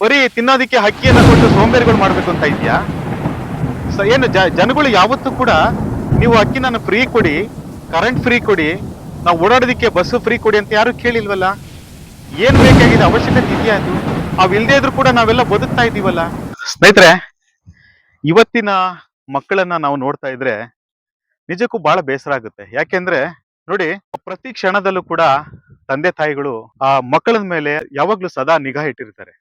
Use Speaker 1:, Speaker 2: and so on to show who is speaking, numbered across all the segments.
Speaker 1: ಬರೀ ತಿನ್ನೋದಿಕ್ಕೆ ಹಕ್ಕಿಯನ್ನ ಕೊಟ್ಟು ಸೋಂಬೇರಿಗಳು ಮಾಡ್ಬೇಕು ಅಂತ ಇದೆಯಾ ಸೊ, ಏನು ಜನಗಳು ಯಾವತ್ತೂ ಕೂಡ ನೀವು ಅಕ್ಕಿ ನಾನು ಫ್ರೀ ಕೊಡಿ ಕರೆಂಟ್ ಫ್ರೀ ಕೊಡಿ, ನಾವು ಓಡಾಡೋದಕ್ಕೆ ಬಸ್ ಫ್ರೀ ಕೊಡಿ ಅಂತ ಯಾರು ಕೇಳಿಲ್ವಲ್ಲ? ಏನ್ ಬೇಕಾಗಿದೆ ಅವಶ್ಯಕತೆ ಇದೆಯಾ ಅದು? ಅವ್ ಇಲ್ದೇ ಇದ್ರು ಕೂಡ ನಾವೆಲ್ಲ ಬದುಕ್ತಾ ಇದೀವಲ್ಲ ಸ್ನೇಹಿತರೆ, ಇವತ್ತಿನ ಮಕ್ಕಳನ್ನ ನಾವು ನೋಡ್ತಾ ಇದ್ರೆ ನಿಜಕ್ಕೂ ಬಹಳ ಬೇಸರ ಆಗುತ್ತೆ. ಯಾಕೆಂದ್ರೆ, ನೋಡಿ, ಪ್ರತಿ ಕ್ಷಣದಲ್ಲೂ ಕೂಡ ತಂದೆ ತಾಯಿಗಳು ಆ ಮಕ್ಕಳ ಮೇಲೆ ಯಾವಾಗ್ಲೂ ಸದಾ ನಿಗಾ ಇಟ್ಟಿರ್ತಾರೆ.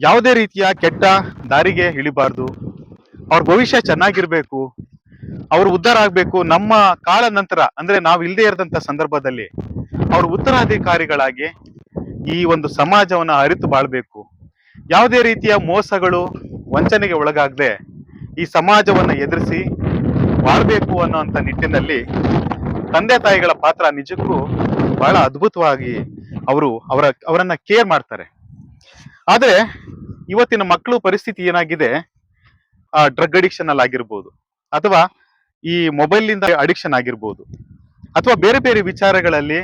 Speaker 1: ಯಾವುದೇ ರೀತಿಯ ಕೆಟ್ಟ ದಾರಿಗೆ ಇಳಿಬಾರ್ದು. ಅವ್ರ ಭವಿಷ್ಯ ಚೆನ್ನಾಗಿರ್ಬೇಕು. ಅವ್ರು ಉದ್ಧಾರ ಆಗ್ಬೇಕು. ನಮ್ಮ ಕಾಲ ನಂತರ, ಅಂದ್ರೆ ನಾವು ಇಲ್ಲದೆ ಇರದಂತ ಸಂದರ್ಭದಲ್ಲಿ ಅವ್ರ ಉತ್ತರಾಧಿಕಾರಿಗಳಾಗಿ ಈ ಒಂದು ಸಮಾಜವನ್ನ ಅರಿತು ಬಾಳ್ಬೇಕು. ಯಾವುದೇ ರೀತಿಯ ಮೋಸಗಳು ವಂಚನೆಗೆ ಒಳಗಾಗದೆ ಈ ಸಮಾಜವನ್ನ ಎದುರಿಸಿ ಬಾಳ್ಬೇಕು ಅನ್ನೋಂಥ ನಿಟ್ಟಿನಲ್ಲಿ ತಂದೆ ತಾಯಿಗಳ ಪಾತ್ರ ನಿಜಕ್ಕೂ ಬಹಳ ಅದ್ಭುತವಾಗಿ ಅವರು ಅವರ ಅವರನ್ನ ಕೇರ್ ಮಾಡ್ತಾರೆ. ಆದ್ರೆ ಇವತ್ತಿನ ಮಕ್ಕಳು ಪರಿಸ್ಥಿತಿ ಏನಾಗಿದೆ? ಆ ಡ್ರಗ್ ಅಡಿಕ್ಷನ್ ಅಲ್ಲಿ ಆಗಿರ್ಬೋದು ಅಥವಾ ಈ ಮೊಬೈಲ್ನಿಂದ ಅಡಿಕ್ಷನ್ ಆಗಿರ್ಬೋದು ಅಥವಾ ಬೇರೆ ಬೇರೆ ವಿಚಾರಗಳಲ್ಲಿ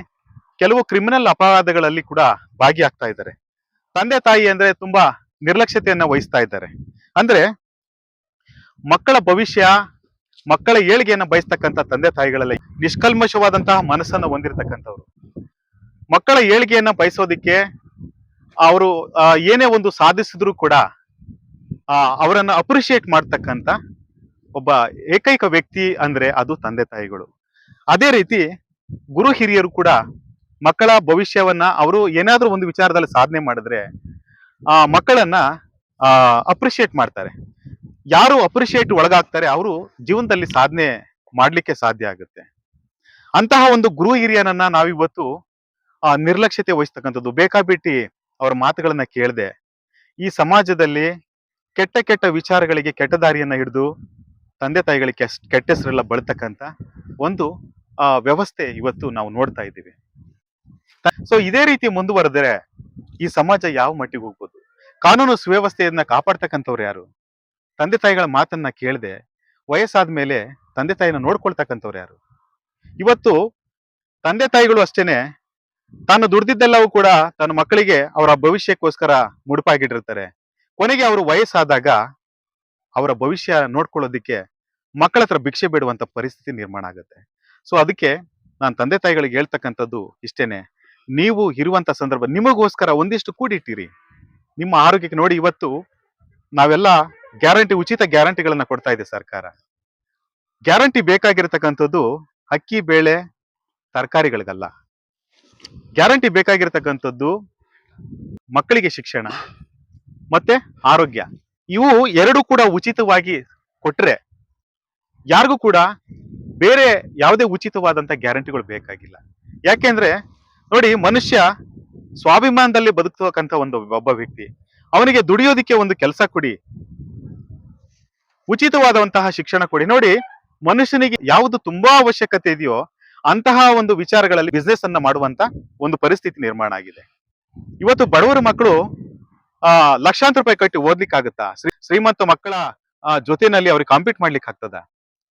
Speaker 1: ಕೆಲವು ಕ್ರಿಮಿನಲ್ ಅಪರಾಧಗಳಲ್ಲಿ ಕೂಡ ಭಾಗಿಯಾಗ್ತಾ ಇದ್ದಾರೆ. ತಂದೆ ತಾಯಿ ಅಂದ್ರೆ ತುಂಬಾ ನಿರ್ಲಕ್ಷ್ಯತೆಯನ್ನ ವಹಿಸ್ತಾ ಇದ್ದಾರೆ. ಅಂದ್ರೆ ಮಕ್ಕಳ ಭವಿಷ್ಯ, ಮಕ್ಕಳ ಏಳಿಗೆಯನ್ನ ಬಯಸ್ತಕ್ಕಂಥ ತಂದೆ ತಾಯಿಗಳಲ್ಲಿ ನಿಷ್ಕಲ್ಮಶವಾದಂತಹ ಮನಸ್ಸನ್ನು ಹೊಂದಿರತಕ್ಕಂಥವ್ರು. ಮಕ್ಕಳ ಏಳಿಗೆಯನ್ನ ಬಯಸೋದಿಕ್ಕೆ ಅವರು ಏನೇ ಒಂದು ಸಾಧಿಸಿದ್ರು ಕೂಡ ಅವರನ್ನು ಅಪ್ರಿಶಿಯೇಟ್ ಮಾಡ್ತಕ್ಕಂಥ ಒಬ್ಬ ಏಕೈಕ ವ್ಯಕ್ತಿ ಅಂದ್ರೆ ಅದು ತಂದೆ ತಾಯಿಗಳು. ಅದೇ ರೀತಿ ಗುರು ಹಿರಿಯರು ಕೂಡ ಮಕ್ಕಳ ಭವಿಷ್ಯವನ್ನ ಅವರು ಏನಾದ್ರೂ ಒಂದು ವಿಚಾರದಲ್ಲಿ ಸಾಧನೆ ಮಾಡಿದ್ರೆ, ಆ, ಮಕ್ಕಳನ್ನ ಅಪ್ರಿಶಿಯೇಟ್ ಮಾಡ್ತಾರೆ. ಯಾರು ಅಪ್ರಿಶಿಯೇಟ್ ಒಳಗಾಗ್ತಾರೆ, ಅವರು ಜೀವನದಲ್ಲಿ ಸಾಧನೆ ಮಾಡ್ಲಿಕ್ಕೆ ಸಾಧ್ಯ ಆಗುತ್ತೆ. ಅಂತಹ ಒಂದು ಗುರು ಹಿರಿಯನನ್ನ ನಾವಿವತ್ತು ನಿರ್ಲಕ್ಷ್ಯತೆ ವಹಿಸ್ತಕ್ಕಂಥದ್ದು. ಬೇಕಾಬಿಟ್ಟಿ ಅವರ ಮಾತುಗಳನ್ನ ಕೇಳಿದೆ, ಈ ಸಮಾಜದಲ್ಲಿ ಕೆಟ್ಟ ಕೆಟ್ಟ ವಿಚಾರಗಳಿಗೆ ಕೆಟ್ಟ ದಾರಿಯನ್ನ ಹಿಡಿದು ತಂದೆ ತಾಯಿಗಳಿಗೆ ಕೆಟ್ಟ ಹೆಸರೆಲ್ಲ ಬಳತಕ್ಕಂತ ಒಂದು ವ್ಯವಸ್ಥೆ ಇವತ್ತು ನಾವು ನೋಡ್ತಾ ಇದ್ದೀವಿ. ಸೊ ಇದೇ ರೀತಿ ಮುಂದುವರೆದರೆ ಈ ಸಮಾಜ ಯಾವ ಮಟ್ಟಿಗೆ ಹೋಗ್ಬೋದು? ಕಾನೂನು ಸುವ್ಯವಸ್ಥೆಯನ್ನ ಕಾಪಾಡ್ತಕ್ಕಂಥವ್ರು ಯಾರು? ತಂದೆ ತಾಯಿಗಳ ಮಾತನ್ನ ಕೇಳದೆ, ವಯಸ್ಸಾದ ಮೇಲೆ ತಂದೆ ತಾಯಿನ ನೋಡ್ಕೊಳ್ತಕ್ಕಂಥವ್ರು ಯಾರು? ಇವತ್ತು ತಂದೆ ತಾಯಿಗಳು ಅಷ್ಟೇನೆ ತಾನು ದುಡ್ದಿದ್ದೆಲ್ಲವೂ ಕೂಡ ತನ್ನ ಮಕ್ಕಳಿಗೆ ಅವರ ಭವಿಷ್ಯಕ್ಕೋಸ್ಕರ ಮುಡುಪಾಗಿಟ್ಟಿರ್ತಾರೆ. ಕೊನೆಗೆ ಅವರು ವಯಸ್ಸಾದಾಗ ಅವರ ಭವಿಷ್ಯ ನೋಡ್ಕೊಳ್ಳೋದಿಕ್ಕೆ ಮಕ್ಕಳ ಹತ್ರ ಭಿಕ್ಷೆ ಬೇಡುವಂತ ಪರಿಸ್ಥಿತಿ ನಿರ್ಮಾಣ ಆಗುತ್ತೆ. ಸೊ ಅದಕ್ಕೆ ನಾನು ತಂದೆ ತಾಯಿಗಳಿಗೆ ಹೇಳ್ತಕ್ಕಂಥದ್ದು ಇಷ್ಟೇನೆ. ನೀವು ಇರುವಂತ ಸಂದರ್ಭ ನಿಮಗೋಸ್ಕರ ಒಂದಿಷ್ಟು ಕೂಡಿಟ್ಟಿರಿ. ನಿಮ್ಮ ಆರೋಗ್ಯಕ್ಕೆ ನೋಡಿ ಇವತ್ತು ನಾವೆಲ್ಲ ಗ್ಯಾರಂಟಿ, ಉಚಿತ ಗ್ಯಾರಂಟಿಗಳನ್ನ ಕೊಡ್ತಾ ಇದೆ ಸರ್ಕಾರ. ಗ್ಯಾರಂಟಿ ಬೇಕಾಗಿರತಕ್ಕಂಥದ್ದು ಅಕ್ಕಿ, ಬೇಳೆ, ತರಕಾರಿಗಳಿಗಲ್ಲ. ಗ್ಯಾರಂಟಿ ಬೇಕಾಗಿರ್ತಕ್ಕಂಥದ್ದು ಮಕ್ಕಳಿಗೆ ಶಿಕ್ಷಣ ಮತ್ತೆ ಆರೋಗ್ಯ. ಇವು ಎರಡು ಕೂಡ ಉಚಿತವಾಗಿ ಕೊಟ್ರೆ ಯಾರಿಗೂ ಕೂಡ ಬೇರೆ ಯಾವುದೇ ಉಚಿತವಾದಂಥ ಗ್ಯಾರಂಟಿಗಳು ಬೇಕಾಗಿಲ್ಲ. ಯಾಕೆಂದ್ರೆ ನೋಡಿ ಮನುಷ್ಯ ಸ್ವಾಭಿಮಾನದಲ್ಲಿ ಬದುಕ್ತಕ್ಕಂಥ ಒಂದು ಒಬ್ಬ ವ್ಯಕ್ತಿ. ಅವನಿಗೆ ದುಡಿಯೋದಿಕ್ಕೆ ಒಂದು ಕೆಲಸ ಕೊಡಿ. ಉಚಿತವಾದಂತಹ ಶಿಕ್ಷಣ ಕೊಡಿ. ನೋಡಿ ಮನುಷ್ಯನಿಗೆ ಯಾವುದು ತುಂಬಾ ಅವಶ್ಯಕತೆ ಇದೆಯೋ ಅಂತಹ ಒಂದು ವಿಚಾರಗಳಲ್ಲಿ ಬಿಸ್ನೆಸ್ ಅನ್ನ ಮಾಡುವಂತ ಒಂದು ಪರಿಸ್ಥಿತಿ ನಿರ್ಮಾಣ ಆಗಿದೆ. ಇವತ್ತು ಬಡವರ ಮಕ್ಕಳು, ಆ, ಲಕ್ಷಾಂತರ ರೂಪಾಯಿ ಕಟ್ಟಿ ಓದ್ಲಿಕ್ಕಾಗತ್ತಾ ಶ್ರೀ- ಶ್ರೀಮಂತ ಮಕ್ಕಳ ಜೊತೆನಲ್ಲಿ ಅವ್ರಿಗೆ ಕಾಂಪೀಟ್ ಮಾಡ್ಲಿಕ್ಕೆ ಆಗ್ತದ?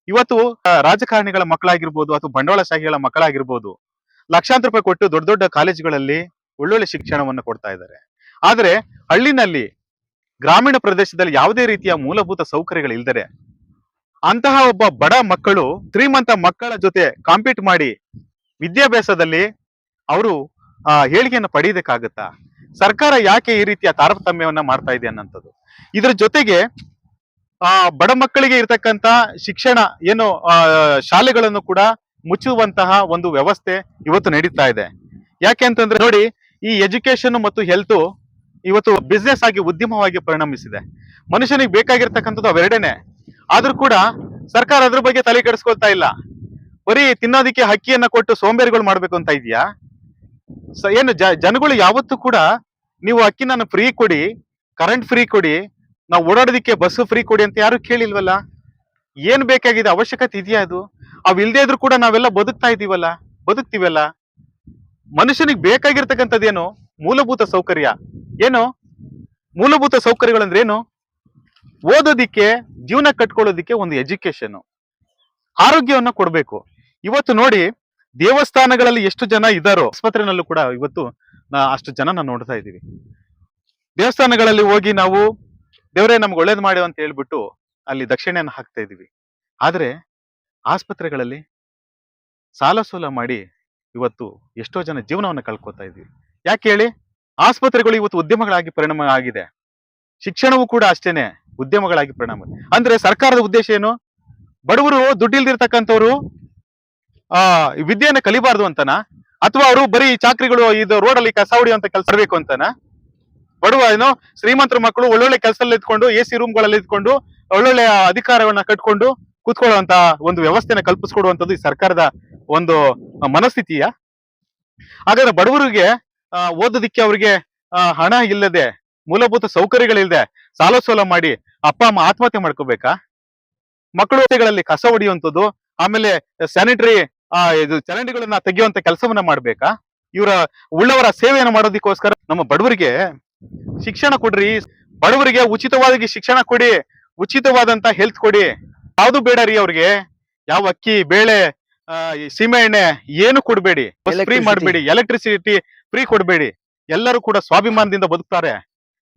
Speaker 1: ಇವತ್ತು ರಾಜಕಾರಣಿಗಳ ಮಕ್ಕಳಾಗಿರ್ಬೋದು ಅಥವಾ ಬಂಡವಾಳಶಾಹಿಗಳ ಮಕ್ಕಳಾಗಿರ್ಬೋದು, ಲಕ್ಷಾಂತರ ರೂಪಾಯಿ ಕೊಟ್ಟು ದೊಡ್ಡ ದೊಡ್ಡ ಕಾಲೇಜುಗಳಲ್ಲಿ ಒಳ್ಳೊಳ್ಳೆ ಶಿಕ್ಷಣವನ್ನು ಕೊಡ್ತಾ ಇದ್ದಾರೆ. ಆದ್ರೆ ಹಳ್ಳಿನಲ್ಲಿ ಗ್ರಾಮೀಣ ಪ್ರದೇಶದಲ್ಲಿ ಯಾವುದೇ ರೀತಿಯ ಮೂಲಭೂತ ಸೌಕರ್ಯಗಳಿಲ್ಲದೆ ಅಂತಹ ಒಬ್ಬ ಬಡ ಮಕ್ಕಳು ಶ್ರೀಮಂತ ಮಕ್ಕಳ ಜೊತೆ ಕಾಂಪೀಟ್ ಮಾಡಿ ವಿದ್ಯಾಭ್ಯಾಸದಲ್ಲಿ ಅವರು, ಆ, ಹೇಳಿಕೆಯನ್ನು ಸರ್ಕಾರ ಯಾಕೆ ಈ ರೀತಿಯ ತಾರತಮ್ಯವನ್ನ ಮಾಡ್ತಾ ಇದೆ ಅನ್ನೋಂಥದ್ದು. ಇದರ ಜೊತೆಗೆ, ಆ, ಬಡ ಮಕ್ಕಳಿಗೆ ಇರತಕ್ಕಂತ ಶಿಕ್ಷಣ ಏನು ಶಾಲೆಗಳನ್ನು ಕೂಡ ಮುಚ್ಚುವಂತಹ ಒಂದು ವ್ಯವಸ್ಥೆ ಇವತ್ತು ನಡೀತಾ ಇದೆ. ಯಾಕೆ ಅಂತಂದ್ರೆ ನೋಡಿ, ಈ ಎಜುಕೇಶನ್ ಮತ್ತು ಹೆಲ್ತ್ ಇವತ್ತು ಬಿಸ್ನೆಸ್ ಆಗಿ ಉದ್ಯಮವಾಗಿ ಪರಿಣಮಿಸಿದೆ. ಮನುಷ್ಯನಿಗೆ ಬೇಕಾಗಿರ್ತಕ್ಕಂಥದ್ದು ಅವೆರಡೇನೆ. ಆದ್ರೂ ಕೂಡ ಸರ್ಕಾರ ಅದ್ರ ಬಗ್ಗೆ ತಲೆ ಕೆಡಿಸ್ಕೊಳ್ತಾ ಇಲ್ಲ. ಬರೀ ತಿನ್ನೋದಿಕ್ಕೆ ಹಕ್ಕಿಯನ್ನ ಕೊಟ್ಟು ಸೋಂಬೇರಿಗಳು ಮಾಡ್ಬೇಕು ಅಂತ ಇದೆಯಾ? ಏನು ಜನಗಳು ಯಾವತ್ತೂ ಕೂಡ ನೀವು ಅಕ್ಕಿ ನಾನು ಫ್ರೀ ಕೊಡಿ ಕರೆಂಟ್ ಫ್ರೀ ಕೊಡಿ, ನಾವು ಓಡಾಡೋದಿಕ್ಕೆ ಬಸ್ ಫ್ರೀ ಕೊಡಿ ಅಂತ ಯಾರು ಕೇಳಿಲ್ವಲ್ಲ? ಏನ್ ಬೇಕಾಗಿದೆ? ಅವಶ್ಯಕತೆ ಇದೆಯಾ ಅದು? ಅವ್ ಇಲ್ದೇ ಇದ್ರು ಕೂಡ ನಾವೆಲ್ಲ ಬದುಕ್ತಾ ಇದೀವಲ್ಲ ಬದುಕ್ತಿವಲ್ಲ? ಮನುಷ್ಯನಿಗೆ ಬೇಕಾಗಿರ್ತಕ್ಕಂಥದ್ದೇನು? ಮೂಲಭೂತ ಸೌಕರ್ಯ. ಏನು? ಮೂಲಭೂತ ಸೌಕರ್ಯಗಳಂದ್ರೆ ಏನು ಓದೋದಿಕ್ಕೆ, ಜೀವನ ಕಟ್ಕೊಳ್ಳೋದಿಕ್ಕೆ ಒಂದು ಎಜುಕೇಶನ್ ಆರೋಗ್ಯವನ್ನ ಕೊಡಬೇಕು. ಇವತ್ತು ನೋಡಿ, ದೇವಸ್ಥಾನಗಳಲ್ಲಿ ಎಷ್ಟು ಜನ ಇದ್ದಾರೋ ಆಸ್ಪತ್ರೆನಲ್ಲೂ ಕೂಡ ಇವತ್ತು ಅಷ್ಟು ಜನನ ನೋಡ್ತಾ ಇದ್ದೀವಿ. ದೇವಸ್ಥಾನಗಳಲ್ಲಿ ಹೋಗಿ ನಾವು, ದೇವರೇ, ನಮ್ಗೆ ಒಳ್ಳೇದು ಮಾಡಿ ಅಂತ ಹೇಳ್ಬಿಟ್ಟು ಅಲ್ಲಿ ದಕ್ಷಿಣೆಯನ್ನು ಹಾಕ್ತಾ ಇದ್ದೀವಿ. ಆದರೆ, ಆಸ್ಪತ್ರೆಗಳಲ್ಲಿ ಸಾಲ ಸೂಲ ಮಾಡಿ ಇವತ್ತು ಎಷ್ಟೋ ಜನ ಜೀವನವನ್ನು ಕಳ್ಕೊತಾ ಇದ್ದೀವಿ. ಯಾಕೆ ಹೇಳಿ? ಆಸ್ಪತ್ರೆಗಳು ಇವತ್ತು ಉದ್ಯಮಗಳಾಗಿ ಪರಿಣಾಮ ಆಗಿದೆ. ಶಿಕ್ಷಣವೂ ಕೂಡ ಅಷ್ಟೇನೆ. ಉದ್ಯಮಗಳಾಗಿ ಪರಿಣಾಮ ಅಂದ್ರೆ ಸರ್ಕಾರದ ಉದ್ದೇಶ ಏನು? ಬಡವರು ದುಡ್ಡಿಲ್ದಿರ್ತಕ್ಕಂಥವ್ರು, ಆ, ವಿದ್ಯೆಯನ್ನ ಕಲಿಬಾರ್ದು ಅಂತನ? ಅಥವಾ ಅವರು ಬರೀ ಚಾಕ್ರಿಗಳು, ಇದು ರೋಡಲ್ಲಿ ಕಸ ಹೊಡೆಯುವಂತ ಕೆಲಸ ಇರಬೇಕು ಅಂತನ? ಬಡವ ಏನು, ಶ್ರೀಮಂತರ ಮಕ್ಕಳು ಒಳ್ಳೊಳ್ಳೆ ಕೆಲಸದಲ್ಲಿ ಇದ್ಕೊಂಡು, ಎ ಸಿ ರೂಮ್ಗಳಲ್ಲಿ ಇದ್ಕೊಂಡು, ಒಳ್ಳೊಳ್ಳೆ ಅಧಿಕಾರವನ್ನ ಕಟ್ಕೊಂಡು ಕೂತ್ಕೊಳ್ಳುವಂತ ಒಂದು ವ್ಯವಸ್ಥೆನ ಕಲ್ಪಿಸ್ಕೊಡುವಂತದ್ದು ಈ ಸರ್ಕಾರದ ಒಂದು ಮನಸ್ಥಿತಿಯ? ಹಾಗಾದ್ರೆ ಬಡವರಿಗೆ ಓದೋದಿಕ್ಕೆ ಅವರಿಗೆ ಹಣ ಇಲ್ಲದೆ ಮೂಲಭೂತ ಸೌಕರ್ಯಗಳಿಲ್ಲದೆ ಸಾಲ ಸೋಲ ಮಾಡಿ ಅಪ್ಪ ಅಮ್ಮ ಆತ್ಮಹತ್ಯೆ ಮಾಡ್ಕೋಬೇಕಾ? ಮಕ್ಕಳುಗಳಲ್ಲಿ ಕಸ ಹೊಡೆಯುವಂಥದ್ದು ಆಮೇಲೆ ಸ್ಯಾನಿಟರಿ ಇದು ಚರಂಡಿಗಳನ್ನ ತೆಗೆಯುವಂತ ಕೆಲಸವನ್ನ ಮಾಡ್ಬೇಕಾ? ಇವರ ಉಳ್ಳವರ ಸೇವೆಯನ್ನು ಮಾಡೋದಕ್ಕೋಸ್ಕರ ನಮ್ಮ ಬಡವರಿಗೆ ಶಿಕ್ಷಣ ಕೊಡ್ರಿ. ಬಡವರಿಗೆ ಉಚಿತವಾಗಿ ಶಿಕ್ಷಣ ಕೊಡಿ. ಉಚಿತವಾದಂತ ಹೆಲ್ತ್ ಕೊಡಿ. ಯಾವ್ದು ಬೇಡ ರೀ ಅವ್ರಿಗೆ? ಯಾವ ಅಕ್ಕಿ ಬೇಳೆ ಆ, ಸೀಮೆ ಎಣ್ಣೆ ಏನು ಕೊಡ್ಬೇಡಿ. ಫ್ರೀ. ಮಾಡಬೇಡಿ. ಎಲೆಕ್ಟ್ರಿಸಿಟಿ ಫ್ರೀ ಕೊಡ್ಬೇಡಿ. ಎಲ್ಲರೂ ಕೂಡ ಸ್ವಾಭಿಮಾನದಿಂದ ಬದುಕ್ತಾರೆ.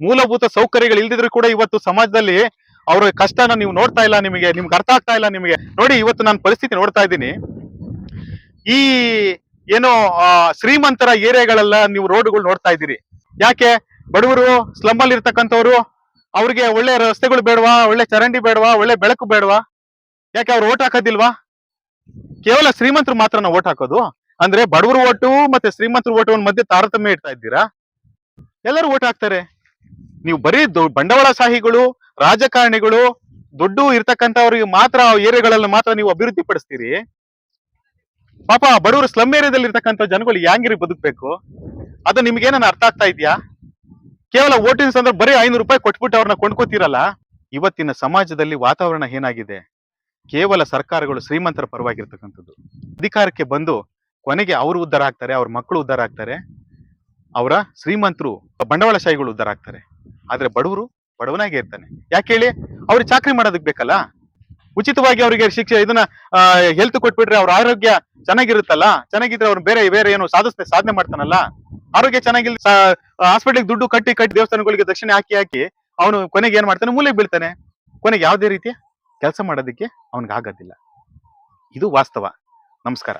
Speaker 1: ಮೂಲಭೂತ ಸೌಕರ್ಯಗಳು ಇಲ್ದಿದ್ರು ಕೂಡ ಇವತ್ತು ಸಮಾಜದಲ್ಲಿ ಅವ್ರ ಕಷ್ಟನ ನೀವು ನೋಡ್ತಾ ಇಲ್ಲ ನಿಮಗೆ, ನಿಮ್ಗೆ ಅರ್ಥ ಆಗ್ತಾ ಇಲ್ಲ ನಿಮಗೆ. ನೋಡಿ, ಇವತ್ತು ನಾನು ಪರಿಸ್ಥಿತಿ ನೋಡ್ತಾ ಇದ್ದೀನಿ. ಈ ಏನು ಶ್ರೀಮಂತರ ಏರಿಯಾಗಳೆಲ್ಲ ನೀವು ರೋಡ್ಗಳು ನೋಡ್ತಾ ಇದ್ದೀರಿ. ಯಾಕೆ? ಬಡವರು ಸ್ಲಮ್ ಅಲ್ಲಿ ಇರ್ತಕ್ಕಂಥವ್ರು ಅವ್ರಿಗೆ ಒಳ್ಳೆ ರಸ್ತೆಗಳು ಬೇಡವಾ, ಒಳ್ಳೆ ಚರಂಡಿ ಬೇಡವಾ, ಒಳ್ಳೆ ಬೆಳಕು ಬೇಡವಾ? ಯಾಕೆ ಅವ್ರು ಓಟ್ ಹಾಕೋದಿಲ್ವಾ? ಕೇವಲ ಶ್ರೀಮಂತರು ಮಾತ್ರ ನಾವು ಓಟ್ ಹಾಕೋದು? ಅಂದ್ರೆ ಬಡವರು ಓಟು ಮತ್ತೆ ಶ್ರೀಮಂತರ ಓಟು ಮಧ್ಯೆ ತಾರತಮ್ಯ ಇಡ್ತಾ ಇದ್ದೀರಾ? ಎಲ್ಲರೂ ಓಟ್ ಹಾಕ್ತಾರೆ. ನೀವು ಬರೀ ಬಂಡವಾಳಶಾಹಿಗಳು ರಾಜಕಾರಣಿಗಳು, ದುಡ್ಡು ಇರ್ತಕ್ಕಂಥವ್ರಿಗೆ ಮಾತ್ರ ಏರಿಯಾಗಳಲ್ಲಿ ಮಾತ್ರ ನೀವು ಅಭಿವೃದ್ಧಿ ಪಡಿಸ್ತೀರಿ. ಪಾಪ ಬಡವರು ಸ್ಲಮ್ ಏರಿಯಾದಲ್ಲಿ ಇರ್ತಕ್ಕಂಥ ಜನಗಳು ಯಾಂಗಿರಿ ಬದುಕಬೇಕು? ಅದು ನಿಮ್ಗೆ ಏನನ್ನ ಅರ್ಥ ಆಗ್ತಾ ಇದೆಯಾ? ಕೇವಲ ಓಟಿನ ಸಂದರ್ಭ ಬರೀ ಐನೂರು ರೂಪಾಯಿ ಕೊಟ್ಬಿಟ್ಟು ಅವ್ರನ್ನ ಕೊಂಡ್ಕೋತೀರಲ್ಲ? ಇವತ್ತಿನ ಸಮಾಜದಲ್ಲಿ ವಾತಾವರಣ ಏನಾಗಿದೆ? ಕೇವಲ ಸರ್ಕಾರಗಳು ಶ್ರೀಮಂತರ ಪರವಾಗಿರ್ತಕ್ಕಂಥದ್ದು. ಅಧಿಕಾರಕ್ಕೆ ಬಂದು ಕೊನೆಗೆ ಅವರು ಉದ್ಧಾರ ಆಗ್ತಾರೆ, ಅವ್ರ ಮಕ್ಕಳು ಉದ್ಧಾರ ಆಗ್ತಾರೆ. ಅವರ ಶ್ರೀಮಂತರು ಬಂಡವಾಳಶಾಹಿಗಳು ಉದ್ಧಾರ ಆಗ್ತಾರೆ ಆದ್ರೆ ಬಡವರು ಬಡವನಾಗೆ ಇರ್ತಾನೆ. ಯಾಕೆ ಹೇಳಿ? ಅವ್ರಿಗೆ ಚಾಕ್ರಿ ಮಾಡೋದಕ್ ಬೇಕಲ್ಲ? ಉಚಿತವಾಗಿ ಅವರಿಗೆ ಶಿಕ್ಷೆ, ಇದನ್ನ ಹೆಲ್ತ್ ಕೊಟ್ಬಿಟ್ರೆ ಅವ್ರ ಆರೋಗ್ಯ ಚೆನ್ನಾಗಿರುತ್ತಲ್ಲ? ಚೆನ್ನಾಗಿದ್ರೆ ಅವ್ರು ಬೇರೆ ಬೇರೆ ಏನು ಸಾಧಿಸ್ತೆ, ಸಾಧನೆ ಮಾಡ್ತಾನಲ್ಲ? ಆರೋಗ್ಯ ಚೆನ್ನಾಗಿಲ್ಲ ಹಾಸ್ಪಿಟಲ್ ದುಡ್ಡು ಕಟ್ಟಿ ಕಟ್ಟಿ ದೇವಸ್ಥಾನಗಳಿಗೆ ದಕ್ಷಿಣ ಹಾಕಿ ಹಾಕಿ ಅವನು ಕೊನೆಗೆ ಏನ್ ಮಾಡ್ತಾನೆ? ಮೂಲೆಗೆ ಬೀಳ್ತಾನೆ. ಕೊನೆಗೆ ಯಾವುದೇ ರೀತಿಯ ಕೆಲಸ ಮಾಡೋದಕ್ಕೆ ಅವನಿಗೆ ಆಗೋದಿಲ್ಲ. ಇದು ವಾಸ್ತವ. ನಮಸ್ಕಾರ.